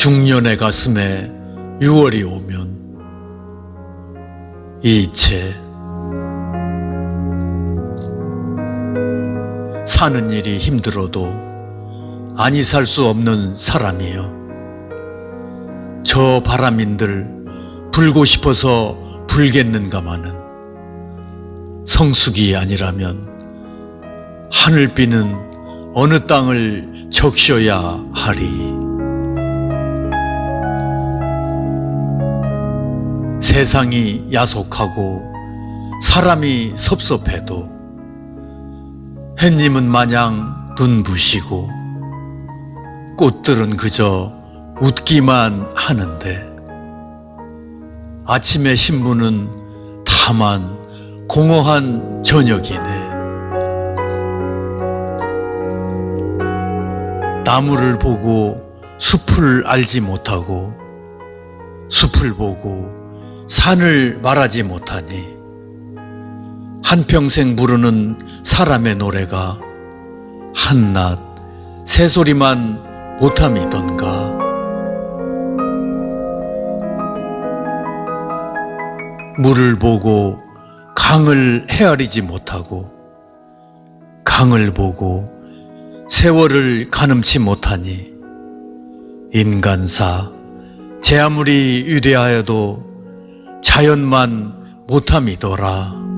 중년의 가슴에 6월이 오면 이체 사는 일이 힘들어도 아니 살 수 없는 사람이여 저 바람인들 불고 싶어서 불겠는가마는 성숙이 아니라면 하늘 비는 어느 땅을 적셔야 하리. 세상이 야속하고 사람이 섭섭해도 햇님은 마냥 눈부시고 꽃들은 그저 웃기만 하는데 아침의 신부는 다만 공허한 저녁이네. 나무를 보고 숲을 알지 못하고 숲을 보고 산을 말하지 못하니 한평생 부르는 사람의 노래가 한낱 새소리만 못함이던가. 물을 보고 강을 헤아리지 못하고 강을 보고 세월을 가늠치 못하니 인간사 제 아무리 위대하여도 자연만 못함이더라.